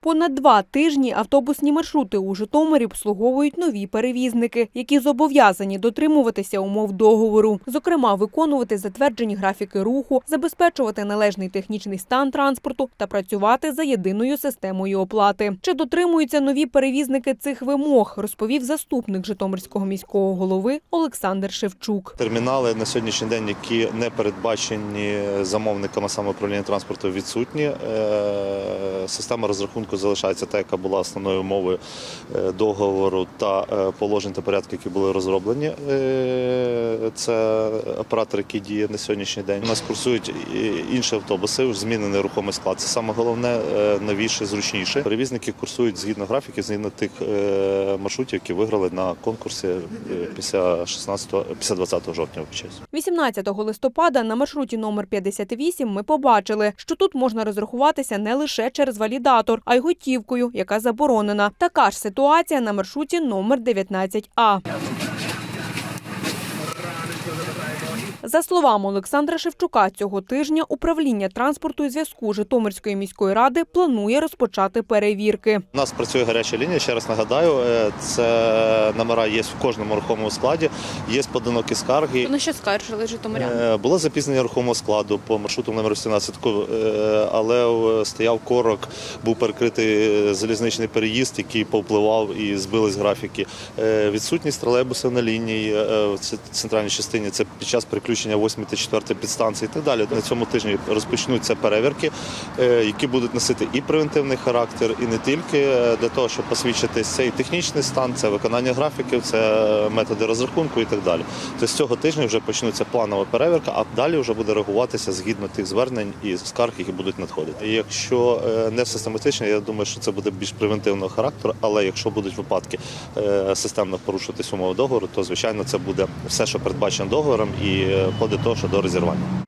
Понад два тижні автобусні маршрути у Житомирі обслуговують нові перевізники, які зобов'язані дотримуватися умов договору, зокрема виконувати затверджені графіки руху, забезпечувати належний технічний стан транспорту та працювати за єдиною системою оплати. Чи дотримуються нові перевізники цих вимог, розповів заступник Житомирського міського голови Олександр Шевчук. Термінали на сьогоднішній день, які не передбачені замовниками саме управління транспорту, відсутні. Система розрахунку залишається та, яка була основною умовою е, договору та е, положень та порядки, які були розроблені. Е, Це оператор, який діє на сьогоднішній день. У нас курсують інші автобуси, змінений рухомий склад. Це саме головне, новіше, зручніше. Перевізники курсують згідно графіків, згідно тих маршрутів, які виграли на конкурсі після 16 після 20 жовтня. вибачаюсь. 18 листопада на маршруті номер 58 ми побачили, що тут можна розрахуватися не лише через валідатор, а й готівкою, яка заборонена. Така ж ситуація на маршруті номер 19А. За словами Олександра Шевчука, цього тижня управління транспорту і зв'язку Житомирської міської ради планує розпочати перевірки. У нас працює гаряча лінія. Ще раз нагадаю, е, це номера є в кожному рухомому складі. Є поодинокі скарги. На що скаржили житомиряни? Е, Було запізнення рухомого складу по маршруту номер 17, е, але стояв корок, був перекритий залізничний переїзд, який повпливав і збили з графіки. Відсутність тролейбусів на лінії в центральній частині це під час переключення 8 та 4 підстанції і так далі. На цьому тижні розпочнуться перевірки, е, які будуть носити і превентивний характер, і не тільки е, для того, щоб посвідчити це і технічний стан, це виконання графіків, це методи розрахунку і так далі. Тобто з цього тижня вже почнеться планова перевірка, а далі вже буде реагуватися згідно тих звернень і скарг, які будуть надходити. Якщо е, не систематично, я думаю, що це буде більш превентивного характеру. Але якщо будуть випадки е, системно порушуватись умови договору, то звичайно це буде все, що передбачено договором, і е, вплоть до того, що до розірвання.